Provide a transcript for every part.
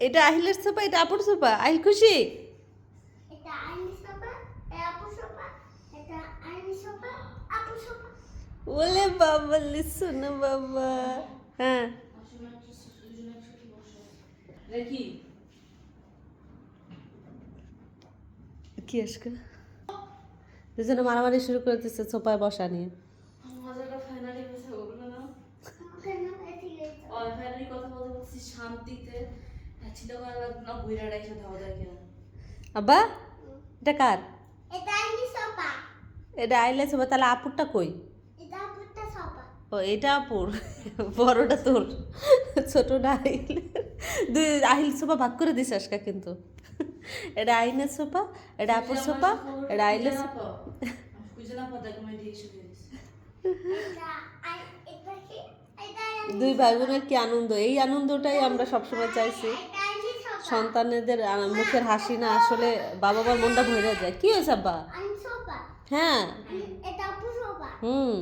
এটা আহিলের সোফা এটা আপুর সোফা? আহিল খুশি? এটা আইনি সোফা এটা আপু সোফা এটা আইনি সোফা আপু সোফা। ওলে বাবা লিসুন বাবা। হ্যাঁ। কি আজকে? দুজনে মারামারি শুরু করে দিচ্ছে সোফায় বসা নিয়ে। মজাটা ফাইনালি কথা বলছি শান্তিতে চিন্তা করা লাগবে না আব্বা এটা কার? এটা আইনি সোফা। এটা আইলে সোফা তাহলে আপুরটা কই? এটা আপুটা সোফা। ও এটা আপুর বড়টা তোর। ছোটটা আহিল দুই আহিল সোফা ভাগ করে দিস আজকে কিন্তু। এটা আইনের সোফা এটা আপুর সোফা এটা কোনো রিয়েকশন দিয়েছে এটা আই এটা কি দুই ভাই বোনের কি আনন্দ? এই আনন্দটাই আমরা সবসময় চাইছি। সন্তানেদের মুখের হাসি না আসলে বাবা মার মনটা ভরে যায়। কি হয়েছে আব্বা? হ্যাঁ। এটা আপু সোফা হুম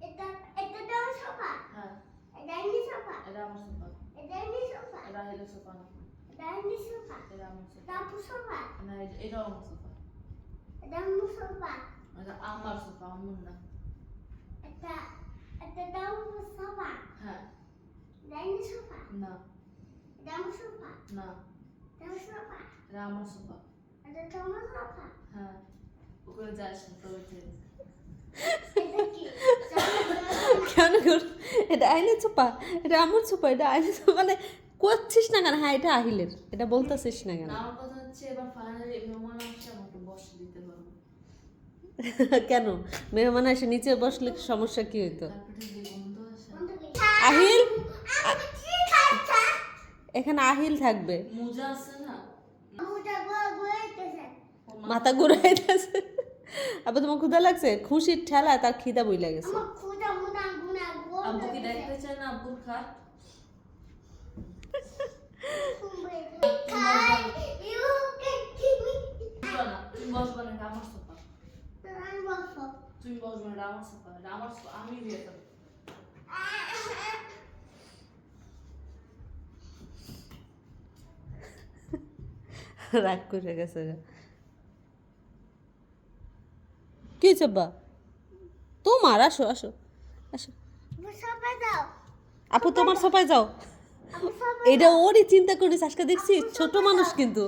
এটা এটা এটা দাও সোফা এটা আমার সোফা সোফা না এটা এটা আমার সোফা হ্যাঁ আইনি সোফা না এটা আম্মু সোফা না এটা আমার সোফা এটা আমার সোফা এটা তোমার সোফা হ্যাঁ ওখানে যাস না কি কেন এটা আইনের সোফা এটা আমার সোফা এটা আইনের সোফা মানে করছিস না কেন? হ্যাঁ এটা আহিলের। এটা বলতেছিস না কেন? কেন? মেহমান এসে নিচে বসলে সমস্যা কি হইতো? আহিল? খাচ্ছা এখানে আহিল থাকবে। মাথা ঘুরাইতেছে। আবার তোমার ক্ষুধা লাগছে? খুশির ঠেলা তার খিদা বইলা গেছে। আমার খুদা মুদা গুনা গোল আব্বু কি দেখতে চায় না? আব্বুর খাট খাই ইউ কে কিমি বুঝবা না তুমি বসবা না সোফা আমি বিয়ে করব রাগ করে গেছে কি চাব্বা তোমার আসো আসো আসো। আপু তোমার সোফায় যাও। এটা ওরই চিন্তা করিস আজকে দেখছি ছোট মানুষ কিন্তু।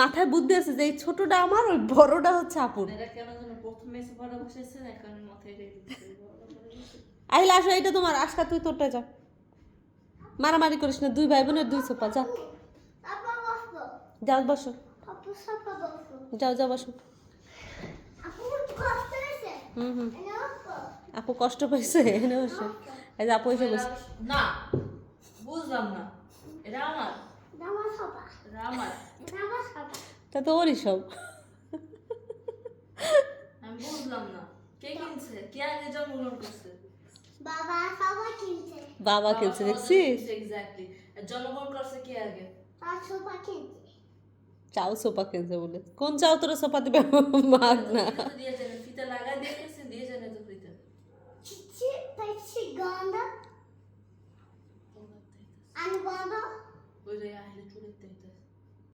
মাথায় বুদ্ধি আছে যে এই ছোটটা আমার ওই বড়টা হচ্ছে আপুর। এটা কেন যেন প্রথমে সোফাটা বসেছে না কারণ মাথায় রেখে দিচ্ছে আহিল আসো এটা তোমার আজকা তুই তোরটা যা। মারামারি করিস না দুই ভাই বোনের দুই সোফা যা। আপা বসো যাও বসো। আপু যাও যাও বসো। আপু কষ্ট হয়েছে? হুম হুম। আপু কষ্ট পাইছে এনে বসো। এই যে আপু এসে বসে। না বুঝলাম না। এটা আমার? তা তো ওরই সব। আমি বুঝলাম না। কে কিনছে? কে আগে জন্মগ্রহণ করছে? বাবা সবাই কিনছে। বাবা কিনছে দেখছিস? এক্স্যাক্টলি জন্মগ্রহণ করছে কে আগে? তার সোফা কিনছে। চাও সোফা কিনছে বলে। কোন চাও তোর সোফা দিবে? মাগ না। দিয়ে জানে ফিতে লাগাই দেখতেছে দিয়ে জানে তো ফিতে। গন্ধ। रे ఆయన చూడెత్తు